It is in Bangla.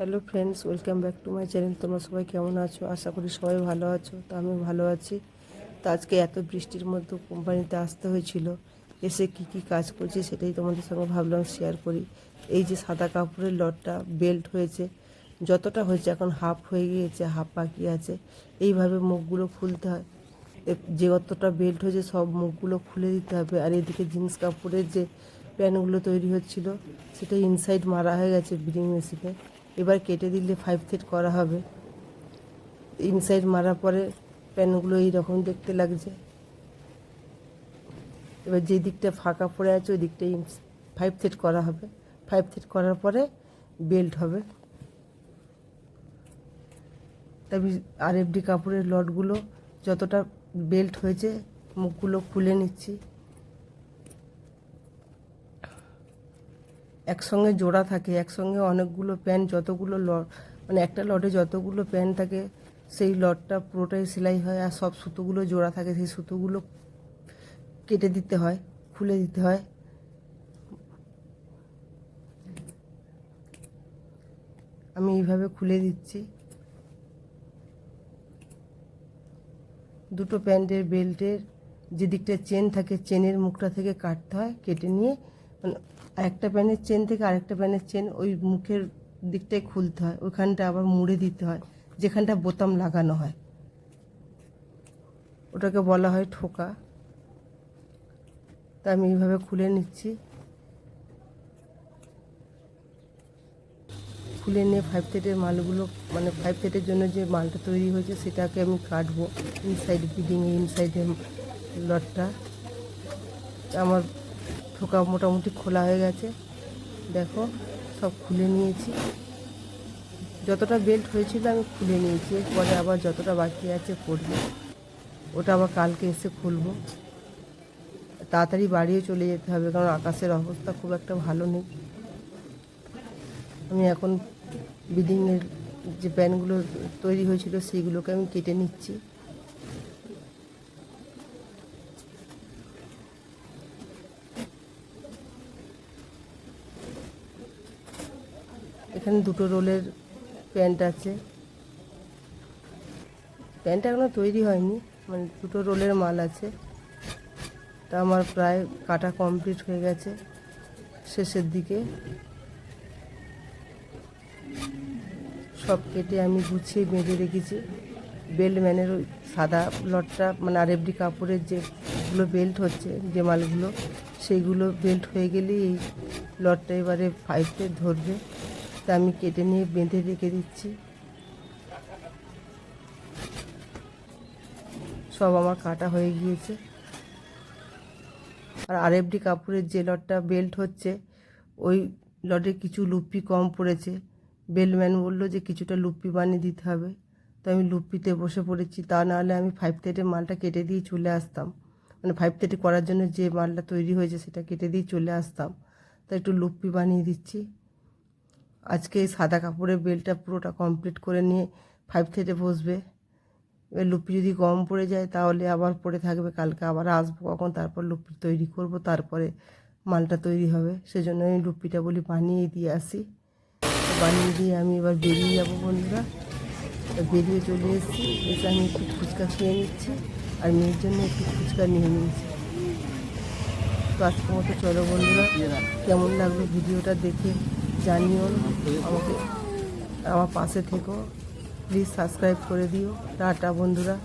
Hello friends welcome back to my channel তোমরা সবাই কেমন আছো? আশা করি সবাই ভালো আছো, তো আমি ভালো আছি। তো আজকে এত বৃষ্টির মধ্যে কোম্পানিতে আসতে হয়েছিল, এসে কি কি কাজ করছি সেটাই তোমাদের সঙ্গে ভাবলাম শেয়ার করি। এই যে সাদা কাপড়ের লটটা বেল্ট হয়েছে, যতটা হয়েছে এখন হাফ হয়ে গিয়েছে হাফ বাকি আছে। এইভাবে মুখগুলো খুলতে হয়। যে অতটা বেল্ট হয়েছে সব মুখগুলো খুলে দিতে হবে। আর এদিকে জিন্স কাপড়ের যে প্যান্টগুলো তৈরি হচ্ছিল, সেটা ইনসাইড মারা হয়ে গেছে ব্রিডিং মেশিনে এবার কেটে দিলে ফাইভ সেট করা হবে। ইনসাইড মারার পরে প্যান্টগুলো এইরকম দেখতে লাগছে। এবার যে দিকটা ফাঁকা পড়ে আছে, ওই দিকটা ফাইভ সেট করা হবে। ফাইভ সেট করার পরে বেল্ট হবে। তবে আর এফডি কাপড়ের লটগুলো যতটা বেল্ট হয়েছে, মুখগুলো খুলে নিচ্ছি। একসঙ্গে জোড়া থাকে, একসঙ্গে অনেকগুলো প্যান্ট যতগুলো লট মানে একটা লটে যতগুলো প্যান্ট থাকে, সেই লটটা পুরোটাই সেলাই হয় আর সব সুতোগুলো জোড়া থাকে, সেই সুতোগুলো কেটে দিতে হয়, খুলে দিতে হয়। আমি এইভাবে খুলে দিচ্ছি। দুটো প্যান্টের বেল্টের যে দিকটা চেন থাকে চেনের মুখটা থেকে কাটতে হয়, কেটে নিয়ে মানে একটা প্যানের চেন থেকে আরেকটা প্যানের চেন ওই মুখের দিকটায় খুলতে হয়, ওইখানটা আবার মুড়ে দিতে হয়, যেখানটা বোতাম লাগানো হয়। ওটাকে বলা হয় ঠোকা। তা আমি এইভাবে খুলে নিচ্ছি। খুলে নিয়ে ফাইভ সেটের মালগুলো মানে ফাইভ সেটের জন্য যে মালটা তৈরি হয়েছে সেটাকে আমি কাটবো ইনসাইড বিডিংয়ে ইনসাইডে লটটা। আমার ঠোকা মোটামুটি খোলা হয়ে গেছে। দেখো, সব খুলে নিয়েছি। যতটা বেল্ট হয়েছিল আমি খুলে নিয়েছি পরে আবার যতটা বাকি আছে করব ওটা আবার কালকে এসে খুলবো। তাড়াতাড়ি বাড়িও চলে যেতে হবে, কারণ আকাশের অবস্থা খুব একটা ভালো নেই। আমি এখন বিডিংয়ের যে প্যানগুলো তৈরি হয়েছিল, সেইগুলোকে আমি কেটে নিচ্ছি। এখানে দুটো রোলের প্যান্ট আছে। প্যান্ট এখনও তৈরি হয়নি মানে দুটো রোলের মাল আছে। তা আমার প্রায় কাটা কমপ্লিট হয়ে গেছে শেষের দিকে। সব কেটে আমি গুছিয়ে বেঁধে রেখেছি। বেল্ট ম্যানের ওই সাদা লটটা মানে আরএফডি কাপড়ের যেগুলো বেল্ট হচ্ছে, যে মালগুলো, সেইগুলো বেল্ট হয়ে গেলেই এই লটটা এবারে ফাইভে ধরবে। তা আমি কেটে নিয়ে বেঁধে রেখে দিচ্ছি। সব আমার কাটা হয়ে গিয়েছে। আর আরএফডি কাপড়ের যে লটটা বেল্ট হচ্ছে, ওই লটে কিছু লুপ্পি কম পড়েছে। বেলম্যান বলল যে কিছুটা লুপ্পি বানিয়ে দিতে হবে। তো আমি লুপ্পিতে বসে পড়েছি, তা নাহলে আমি ফাইভ থেটে মালটা কেটে দিয়ে চলে আসতাম। মানে ফাইভ থেটে করার জন্য যে মালটা তৈরি হয়েছে সেটা কেটে দিয়ে চলে আসতাম। তা একটু লুপ্পি বানিয়ে দিচ্ছি। আজকে এই সাদা কাপড়ের বেলটা পুরোটা কমপ্লিট করে নিয়ে ফাইভ থেটে বসবে। এবার লুপি যদি কম পড়ে যায়, তাহলে আবার পড়ে থাকবে, কালকে আবার আসব কখন, তারপর লুপি তৈরি করব, তারপরে মালটা তৈরি হবে। সেজন্য আমি লুপিটা বলি বানিয়ে দিয়ে আসি। বানিয়ে দিয়ে আমি এবার বেরিয়ে যাব বন্ধুরা। বেরিয়ে চলে এসেছি। এসে আমি একটু ফুচকা খেয়ে নিচ্ছি আর মেয়ের জন্য একটু ফুচকা নিয়ে নিয়েছি। তো আজকের মতো চলো বন্ধুরা। কেমন লাগল ভিডিওটা দেখে? জানিও আমাকে আমার পাশে থেকো। প্লিজ সাবস্ক্রাইব করে দিও। টাটা বন্ধুরা।